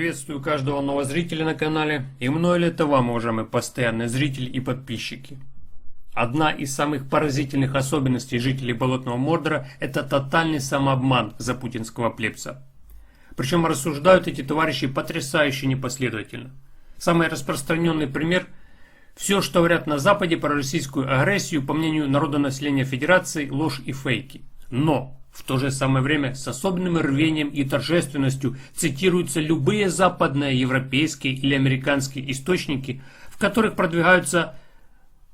Приветствую каждого нового зрителя на канале и мной ли это вам, уважаемые постоянные зрители и подписчики. Одна из самых поразительных особенностей жителей Болотного Мордора – это тотальный самообман за путинского плебса. Причем рассуждают эти товарищи потрясающе непоследовательно. Самый распространенный пример – все, что говорят на Западе про российскую агрессию, по мнению народонаселения Федерации, ложь и фейки. Но в то же самое время с особенным рвением и торжественностью цитируются любые западные, европейские или американские источники, в которых продвигаются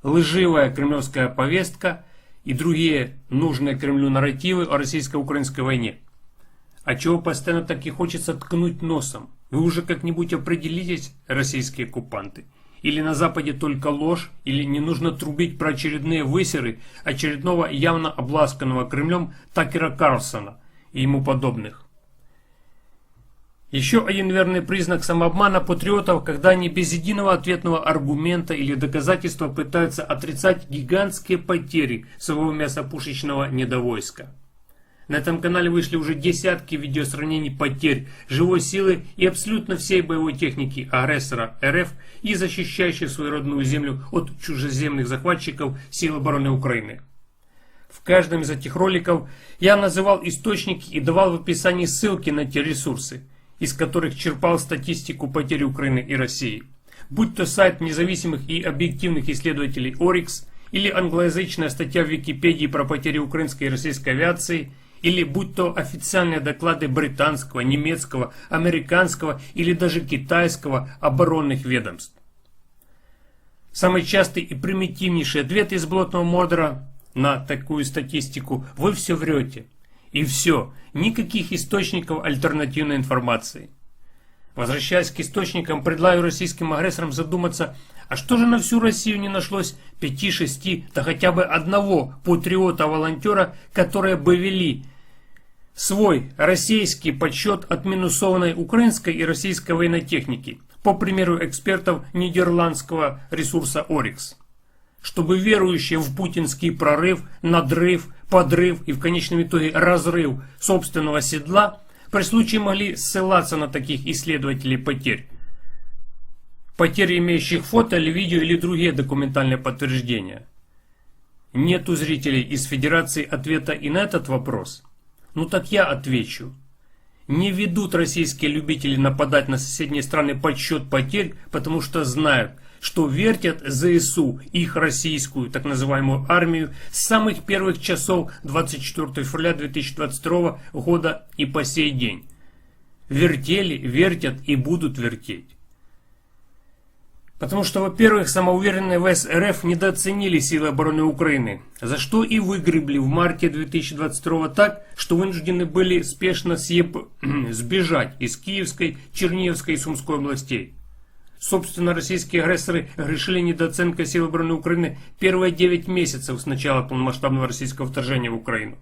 лживая кремлевская повестка и другие нужные Кремлю нарративы о российско-украинской войне. А чего постоянно так и хочется ткнуть носом? Вы уже как-нибудь определитесь, российские оккупанты – или на Западе только ложь, или не нужно трубить про очередные высеры очередного явно обласканного Кремлем Такера Карлсона и ему подобных. Еще один верный признак самообмана патриотов, когда они без единого ответного аргумента или доказательства пытаются отрицать гигантские потери своего мясопушечного недовойска. На этом канале вышли уже десятки видеосравнений потерь живой силы и абсолютно всей боевой техники агрессора РФ и защищающих свою родную землю от чужеземных захватчиков сил обороны Украины. В каждом из этих роликов я называл источники и давал в описании ссылки на те ресурсы, из которых черпал статистику потерь Украины и России. Будь то сайт независимых и объективных исследователей Орикс или англоязычная статья в Википедии про потери украинской и российской авиации – или будь то официальные доклады британского, немецкого, американского или даже китайского оборонных ведомств. Самый частый и примитивнейший ответ из Блотного Мордора на такую статистику – вы все врете. И все, никаких источников альтернативной информации. Возвращаясь к источникам, предлагаю российским агрессорам задуматься, а что же на всю Россию не нашлось пяти-шести, да хотя бы одного патриота-волонтера, которые бы вели свой российский подсчет отминусованной украинской и российской военной техники, по примеру экспертов нидерландского ресурса Орикс. Чтобы верующие в путинский прорыв, надрыв, подрыв и в конечном итоге разрыв собственного седла при случае могли ссылаться на таких исследователей потерь. Потерь, имеющих фото или видео или другие документальные подтверждения. Нет у зрителей из Федерации ответа и на этот вопрос – ну так я отвечу. Не ведут российские любители нападать на соседние страны подсчет потерь, потому что знают, что вертят ЗСУ, их российскую так называемую армию, с самых первых часов 24 февраля 2022 года и по сей день. Вертели, вертят и будут вертеть. Потому что, во-первых, самоуверенные ВС РФ недооценили силы обороны Украины, за что и выгребли в марте 2022 так, что вынуждены были спешно съеб... сбежать из Киевской, Черниговской и Сумской областей. Собственно, российские агрессоры решили недооценкой сил обороны Украины первые 9 месяцев с начала полномасштабного российского вторжения в Украину.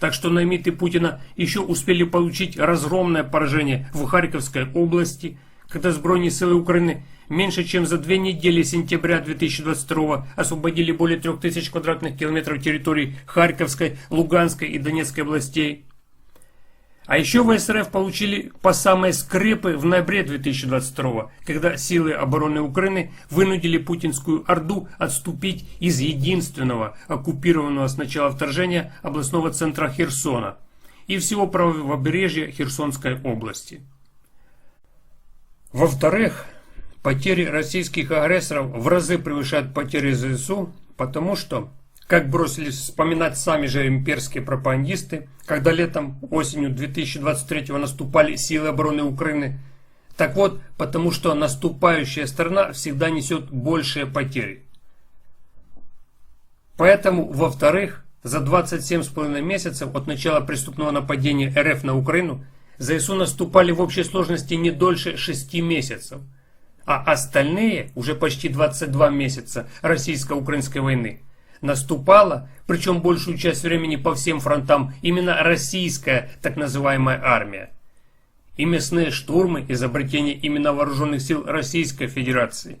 Так что наймиты Путина еще успели получить разгромное поражение в Харьковской области, когда Збройні силы Украины меньше чем за две недели сентября 2022 освободили более 3000 квадратных километров территорий Харьковской, Луганской и Донецкой областей. А еще в СРФ получили по самой скрепы в ноябре 2022 когда силы обороны Украины вынудили путинскую Орду отступить из единственного оккупированного с начала вторжения областного центра Херсона и всего правобережья Херсонской области. Во-вторых, Потери российских агрессоров в разы превышают потери ЗСУ, потому что, как бросились вспоминать сами же имперские пропагандисты, когда летом, осенью 2023 наступали силы обороны Украины, так вот, потому что наступающая сторона всегда несет большие потери. Поэтому, во-вторых, за 27,5 месяцев от начала преступного нападения РФ на Украину ЗСУ наступали в общей сложности не дольше 6 месяцев – а остальные, уже почти 22 месяца российско-украинской войны, наступала, причем большую часть времени по всем фронтам, именно российская так называемая армия. И мясные штурмы изобретение именно вооруженных сил Российской Федерации.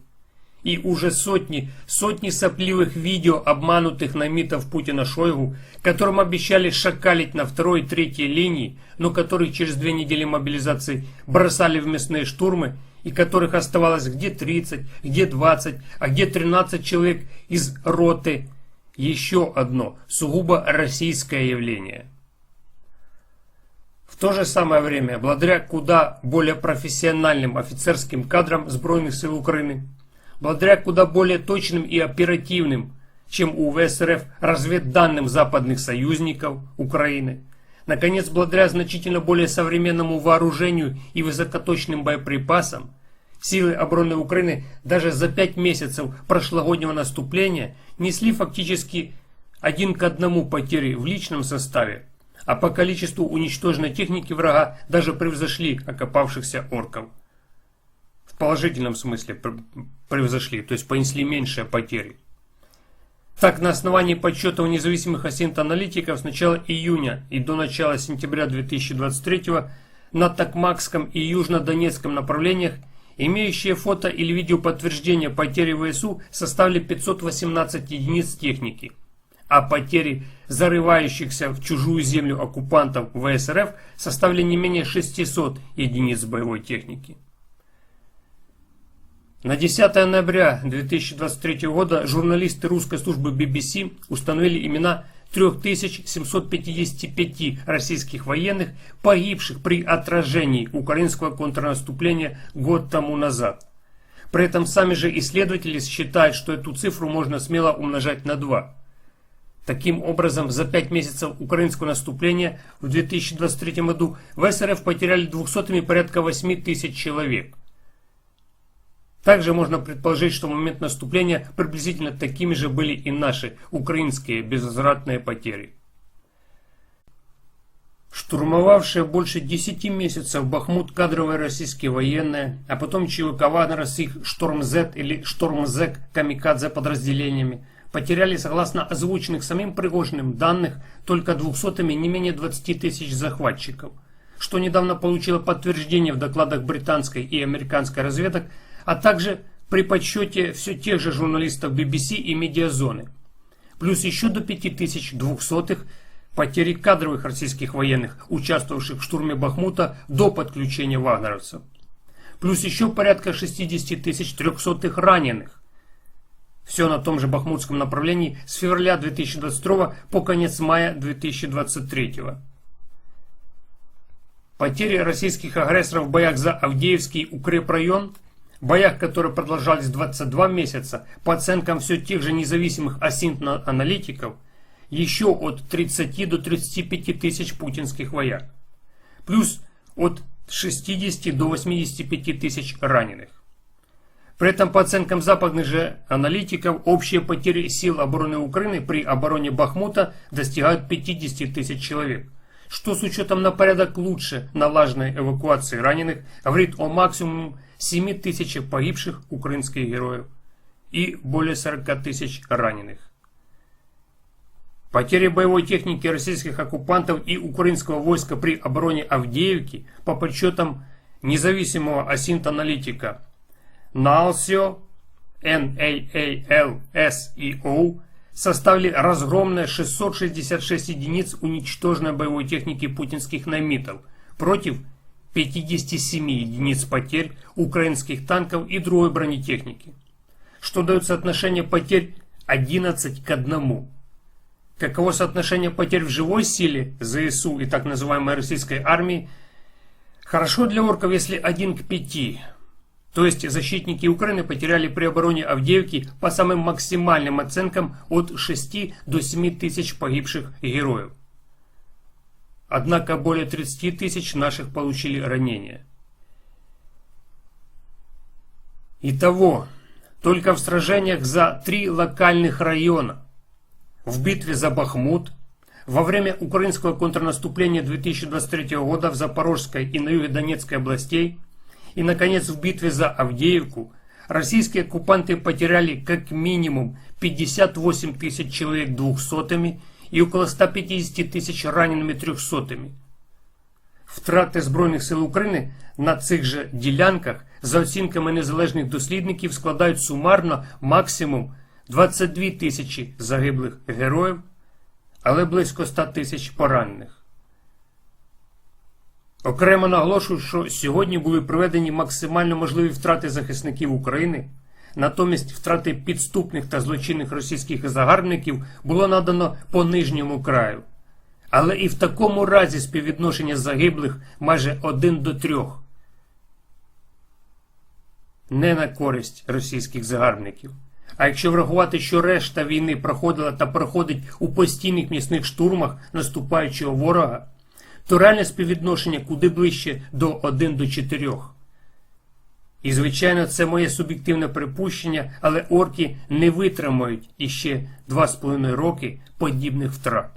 и уже сотни, сотни сопливых видео обманутых намитов Путина Шойгу, которым обещали шакалить на второй и третьей линии, но которых через две недели мобилизации бросали в мясные штурмы, и которых оставалось где 30, где 20, а где 13 человек из роты. Еще одно сугубо российское явление. В то же самое время, благодаря куда более профессиональным офицерским кадрам Сбройных сил Украины, благодаря куда более точным и оперативным, чем у ВСРФ, разведданным западных союзников Украины. Наконец, благодаря значительно более современному вооружению и высокоточным боеприпасам, силы обороны Украины даже за пять месяцев прошлогоднего наступления несли фактически один к одному потери в личном составе, а по количеству уничтоженной техники врага даже превзошли окопавшихся орков в положительном смысле превзошли, то есть понесли меньшие потери. Так, на основании подсчетов независимых осинт-аналитиков с начала июня и до начала сентября 2023 на Токмакском и Южно-Донецком направлениях имеющие фото или видео подтверждения потери ВСУ составили 518 единиц техники, а потери зарывающихся в чужую землю оккупантов ВСРФ составили не менее 600 единиц боевой техники. На 10 ноября 2023 года журналисты русской службы BBC установили имена 3755 российских военных, погибших при отражении украинского контрнаступления год тому назад. При этом сами же исследователи считают, что эту цифру можно смело умножать на 2. Таким образом, за 5 месяцев украинского наступления в 2023 году в СРФ потеряли 200 порядка 8 тысяч человек. Также можно предположить, что в момент наступления приблизительно такими же были и наши украинские безвозвратные потери. Штурмовавшие больше 10 месяцев Бахмут кадровые российские военные, а потом ЧВК Вагнера с их Шторм-З или Шторм-Зек камикадзе подразделениями, потеряли, согласно озвученных самим Пригожиным данных, только двухсотыми не менее 20 тысяч захватчиков, что недавно получило подтверждение в докладах британской и американской разведок а также при подсчете все тех же журналистов BBC и Медиазоны. Плюс еще до 5200 потери кадровых российских военных, участвовавших в штурме Бахмута до подключения вагнеровцев. Плюс еще порядка 60 тысяч 300 раненых. Все на том же бахмутском направлении с февраля 2022 по конец мая 2023. Потери российских агрессоров в боях за Авдеевский укрепрайон боях, которые продолжались 22 месяца, по оценкам все тех же независимых асинт-аналитиков, еще от 30 до 35 тысяч путинских вояк. Плюс от 60 до 85 тысяч раненых. При этом, по оценкам западных же аналитиков, общие потери сил обороны Украины при обороне Бахмута достигают 50 тысяч человек, что с учетом на порядок лучше налаженной эвакуации раненых говорит о максимуме 7 тысяч погибших украинских героев и более 40 тысяч раненых. Потери боевой техники российских оккупантов и украинского войска при обороне Авдеевки по подсчетам независимого асинт-аналитика NALSIO, NAALSEO составили разгромные 666 единиц уничтоженной боевой техники путинских намитов против 57 единиц потерь украинских танков и другой бронетехники, что дает соотношение потерь 11 к 1. Каково соотношение потерь в живой силе ЗСУ и так называемой российской армии? Хорошо для орков, если 1 к 5. То есть защитники Украины потеряли при обороне Авдеевки по самым максимальным оценкам от 6 до 7 тысяч погибших героев. Однако более 30 тысяч наших получили ранения. Итого, только в сражениях за три локальных района, в битве за Бахмут, во время украинского контрнаступления 2023 года в Запорожской и на юге Донецкой областей и, наконец, в битве за Авдеевку, российские оккупанты потеряли как минимум 58 тысяч человек двухсотыми и около 150 тысяч ранеными трехсотыми. Втрати Збройних сил України на цих же ділянках, за оцінками незалежних дослідників, складають сумарно максимум 22 тисячі загиблих героїв, але близько 100 тисяч поранених. Окремо наголошую, що сьогодні були проведені максимально можливі втрати захисників України. Натомість втрати підступних та злочинних російських загарбників було надано по нижньому краю. Але і в такому разі співвідношення загиблих майже один до трьох. Не на користь російських загарбників. А якщо врахувати, що решта війни проходила та проходить у постійних м'ясних штурмах наступаючого ворога, то реальне співвідношення куди ближче до 1 до 4. І, звичайно, це моє суб'єктивне припущення, але орки не витримають іще 2,5 роки подібних втрат.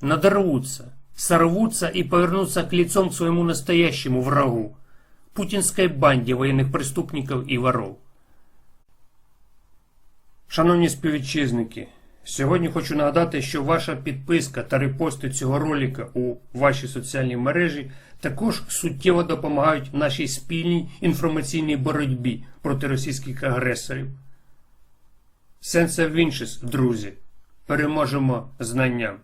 Надорвутся, сорвутся и повернутся к лицом к своему настоящему врагу – путинской банде военных преступников і воров. Шановні співвітчизники, сьогодні хочу нагадати, що ваша підписка та репости цього ролика у вашій соціальній мережі також суттєво допомагають нашій спільній інформаційній боротьбі проти російських агресорів. Сенса в друзі, переможемо знанням.